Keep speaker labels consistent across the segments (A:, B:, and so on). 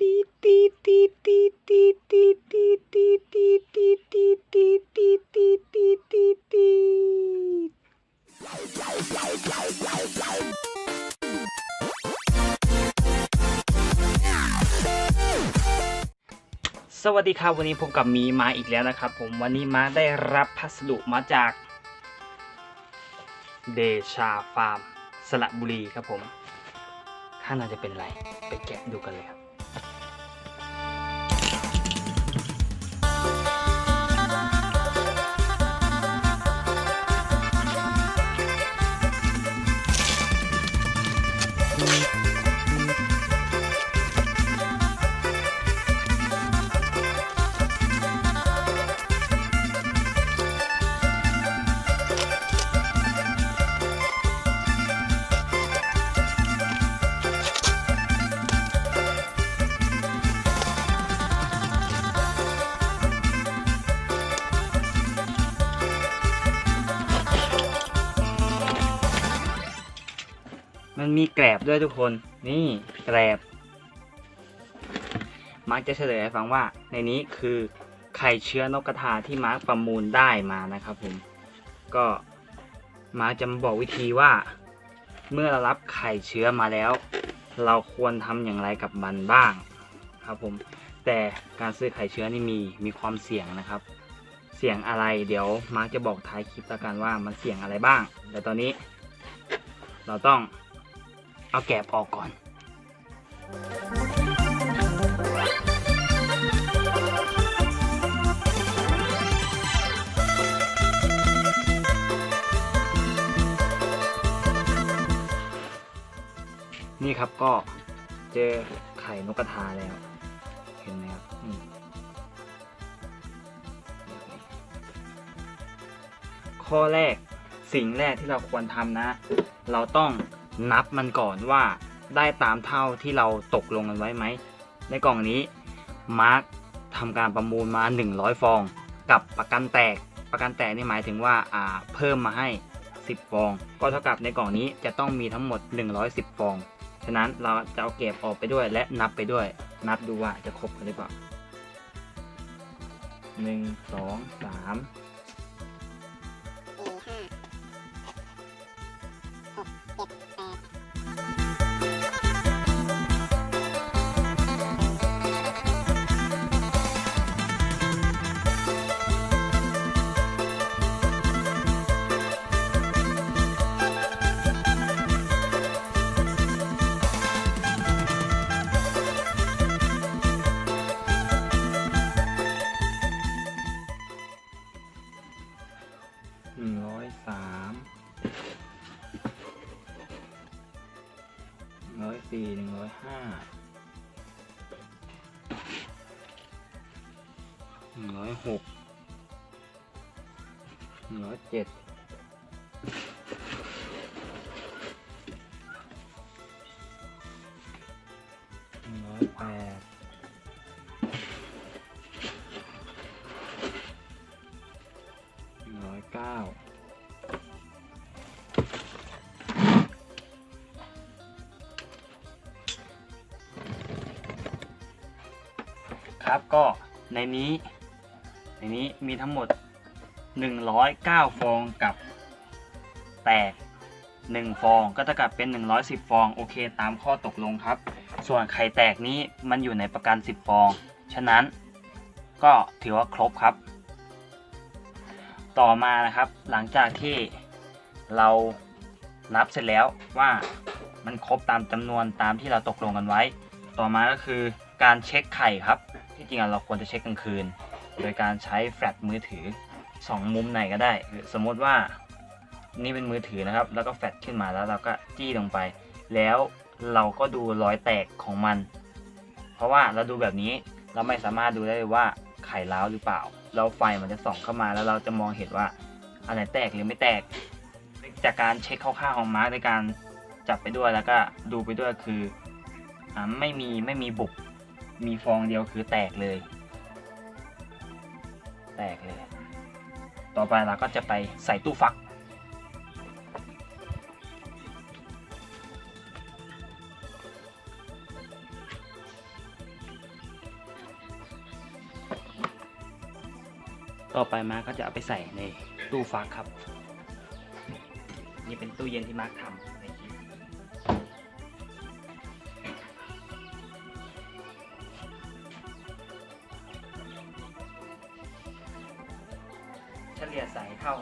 A: ตีตีตีตีตีตีตีตีตีตีตีตีตีตีตีตีตีสวัสดีครับวันนี้ผมกับมีมาอีกแล้วนะครับ ผมวันนี้มาได้รับพัสดุมาจากเดชาฟาร์มสระบุรีครับผม ข้างในจะเป็นอะไร ไปแกะดูกันเลยครับ มันมีแกลบด้วยทุกคน นี่แกลบ มาร์กจะเฉลยให้ฟังว่าในนี้คือไข่เชื้อนกกระทาที่มาร์กประมูลได้มานะครับผม ก็มาร์กจะบอกวิธีว่า เมื่อเรารับไข่เชื้อมาแล้ว เราควรทำอย่างไรกับมันบ้างครับผม แต่การซื้อไข่เชื้อนี่มีมีความเสี่ยงนะครับเสี่ยงอะไรเดี๋ยวมาร์กจะบอกท้ายคลิปแล้วกันว่ามันเสี่ยงอะไรบ้าง แต่ตอนนี้ เราต้อง เอาแกบออกก่อน นี่ครับก็เจอไข่นกกระทาแล้ว เห็นไหมครับข้อแรกสิ่งแรกที่เราควรทำนะ เราต้อง นับมันก่อนว่าได้ตามเท่าที่เราตกลงกันไว้ไหม ในกล่องนี้มาร์คทำการประมูลมา 100 ฟอง กับประกันแตกประกันแตกนี่หมายถึงว่าอ่าเพิ่มมาให้ 10 ฟอง ก็เท่ากับในกล่องนี้จะต้องมีทั้งหมด 110 ฟอง ฉะนั้นเราจะเอาเก็บออกไปด้วยและนับไปด้วย นับดูว่าจะครบหรือเปล่า 1 2 3 สี่
B: ห
A: นึ่งร้อยห้าหนึ่งร้อยหกหนึ่งร้อยเจ็ด ครับ ก็ในนี้ในนี้มีทั้งหมด 109 ฟองกับแตก 1 ฟองก็เท่ากับเป็น 110 ฟอง โอเค ตามข้อตกลงครับ ส่วนไข่แตกนี้มันอยู่ในประกัน 10 ฟอง ฉะนั้นก็ถือว่าครบครับ ต่อมานะครับหลังจากที่เรานับเสร็จแล้วว่ามันครบตามจำนวนตามที่เราตกลงกันไว้ ต่อมาก็คือการเช็คไข่ครับ ที่จริงอะเราควรจะเช็คกลางคืน โดยการใช้แฟลชมือถือ 2 มุมไหนก็ได้ สมมติว่านี่เป็นมือถือนะครับ แล้วก็แฟลชขึ้นมาแล้วเราก็จี้ลงไป แล้วเราก็ดูรอยแตกของมัน เพราะว่าเราดูแบบนี้เราไม่สามารถดูได้เลยว่าไข่ร้าวหรือเปล่าแล้วไฟมันจะส่องเข้ามาแล้วเราจะมองเห็นว่าอะไรแตกหรือไม่แตก จากการเช็คคร่าวๆของมาร์กในการจับไปด้วยแล้วก็ดูไปด้วยคืออไม่มีไม่มีบุบ มีฟองเดียวคือแตกเลย แตกเลย ต่อไปเราก็จะไปใส่ตู้ฟัก ต่อไปมาก็จะเอาไปใส่ในตู้ฟักครับ นี่เป็นตู้เย็นที่มาร์คทำ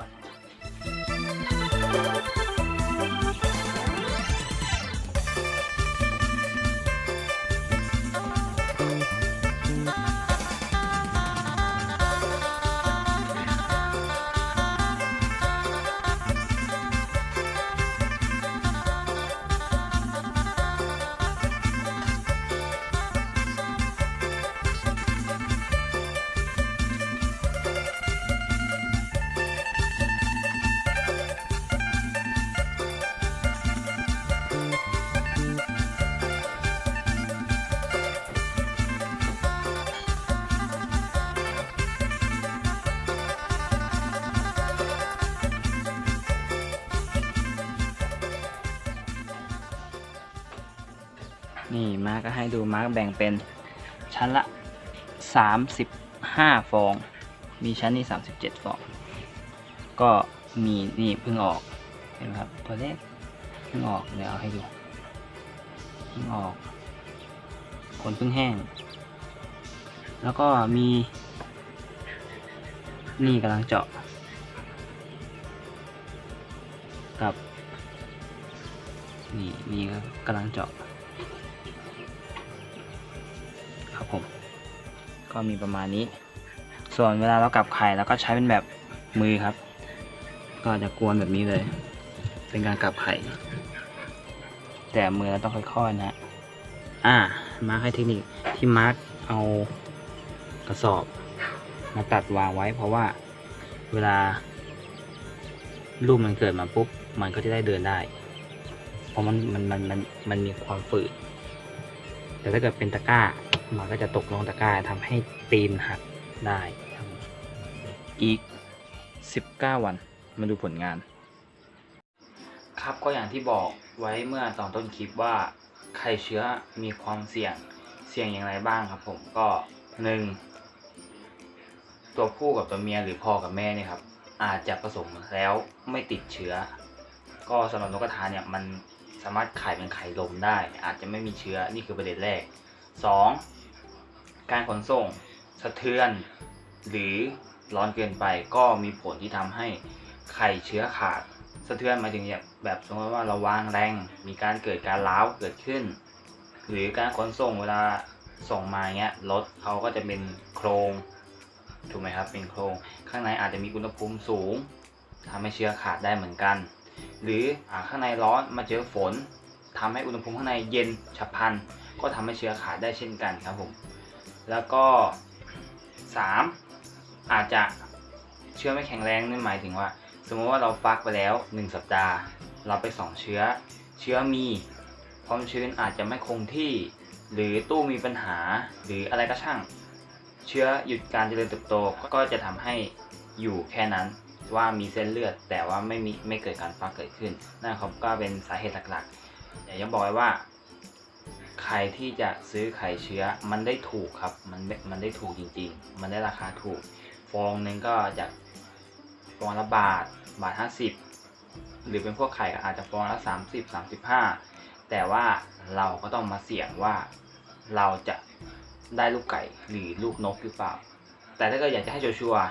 A: ลี่ นี่มาร์คก็ให้ดูมาร์คแบ่งเป็นชั้นละ 35 ฟอง มีชั้นนี้ 37 ฟอง ก็มีนี่เพิ่งออกเห็นไหมครับตัวเลขเพิ่งออกเดี๋ยวเอาให้ดูเพิ่งออกขนเพิ่งแห้ง แล้วก็มี นี่กำลังเจาะ กับ นี่นี่ก็กำลังเจาะ ครับผม ก็มีประมาณนี้ ส่วนเวลาเรากลับไข่เราก็ใช้เป็นแบบมือครับ ก็จะกวนแบบนี้เลย เป็นการกลับไข่ แต่มือเราต้องค่อยๆนะฮะอ่า มาร์คให้เทคนิคที่มาร์คเอากระสอบมาตัดวางไว้ เพราะว่าเวลาลูกมันเกิดมาปุ๊บ มันก็จะได้เดินได้ เพราะมันมันมันมันมันมีความฝืดแต่ถ้าเกิดเป็นตะกร้า มันก็จะตกลงตะกร้าทำให้ตีนหักได้ครับอีก 19 วันมาดูผลงาน ครับก็อย่างที่บอกไว้เมื่อตอนต้นคลิปว่าไข่เชื้อมีความเสี่ยงเสี่ยงอย่างไรบ้างครับ ผมก็หนึ่งตัวผู้กับตัวเมียหรือพ่อกับแม่เนี่ยครับ อาจจะผสมแล้วไม่ติดเชื้อ ก็สำหรับนกกระทาเนี่ยมันสามารถไข่เป็นไข่ลมได้ อาจจะไม่มีเชื้อนี่คือประเด็นแรก 2. การขนส่งสะเทือน หรือร้อนเกินไปก็มีผลที่ทำให้ไข่เชื้อขาด สะเทือนหมายถึงเนี่ยแบบสมมติว่าเราวางแรง มีการเกิดการร้าวเกิดขึ้น หรือการขนส่งเวลาส่งมาเงี้ยรถเขาก็จะเป็นโครงถูกไหมครับเป็นโครงข้างในอาจจะมีอุณหภูมิสูงทำให้เชื้อขาดได้เหมือนกัน หรืออข้างในร้อนมาเจอฝนทำให้อุณหภูมิข้างในเย็นฉับพลันก็ทำให้เชื้อขาดได้เช่นกันครับผม แล้วก็ 3. อาจจะเชื้อไม่แข็งแรงนั่นหมายถึงว่า สมมติว่าเราฟักไปแล้ว 1 สัปดาห์ เราไปส่องเชื้อ เชื้อมีความชื้นอาจจะไม่คงที่ หรือตู้มีปัญหาหรืออะไรก็ช่าง เชื้อหยุดการเจริญเติบโตก็จะทำให้อยู่แค่นั้นว่ามีเส้นเลือด แต่ว่าไม่มีไม่เกิดการฟักเกิดขึ้นนั่นครับก็เป็นสาเหตุหลักๆแต่ยังบอกไว้ว่า ใครที่จะซื้อไข่เชื้อมันได้ถูกครับ มันมันได้ถูกจริง ๆ มันได้ราคาถูก ฟองหนึ่งก็จากฟองละบาทบาทห้าสิบหรือเป็นพวกไข่ก็อาจจะฟองละสามสิบสามสิบห้าแต่ว่าเราก็ต้องมาเสี่ยงว่าเราจะได้ลูกไก่หรือลูกนกหรือเปล่า แต่ถ้าเกิดอยากจะให้ชัวร์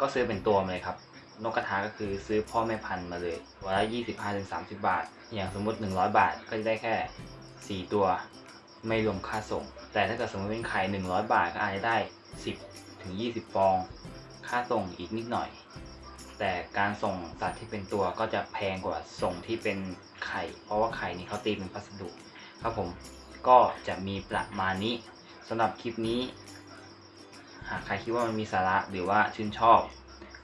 A: ก็ซื้อเป็นตัวมาเลยครับ นกกระทาก็คือซื้อพ่อแม่พันธุ์มาเลยตัวละยี่สิบห้าถึงสามสิบบาท อย่างสมมติหนึ่งร้อยบาทก็จะได้แค่ สี่ตัว ไม่รวมค่าส่ง แต่ถ้าเกิดสมมติเป็นไข่หนึ่งร้อยบาทก็อาจจะได้สิบถึงยี่สิบฟอง ค่าส่งอีกนิดหน่อย แต่การส่งสัตว์ที่เป็นตัวก็จะแพงกว่าส่งที่เป็นไข่ เพราะว่าไข่นี่เขาตีเป็นพัสดุ ครับผมก็จะมีประมาณนี้สำหรับคลิปนี้ หากใครคิดว่ามันมีสาระหรือว่าชื่นชอบ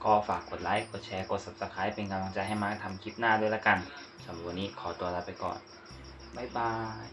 A: ก็ฝากกดไลค์ กดแชร์ กด subscribe เป็นกำลังใจให้มาร์คทำคลิปหน้าด้วยละกันสำหรับวันนี้ขอตัวลาไปก่อน บ๊ายบาย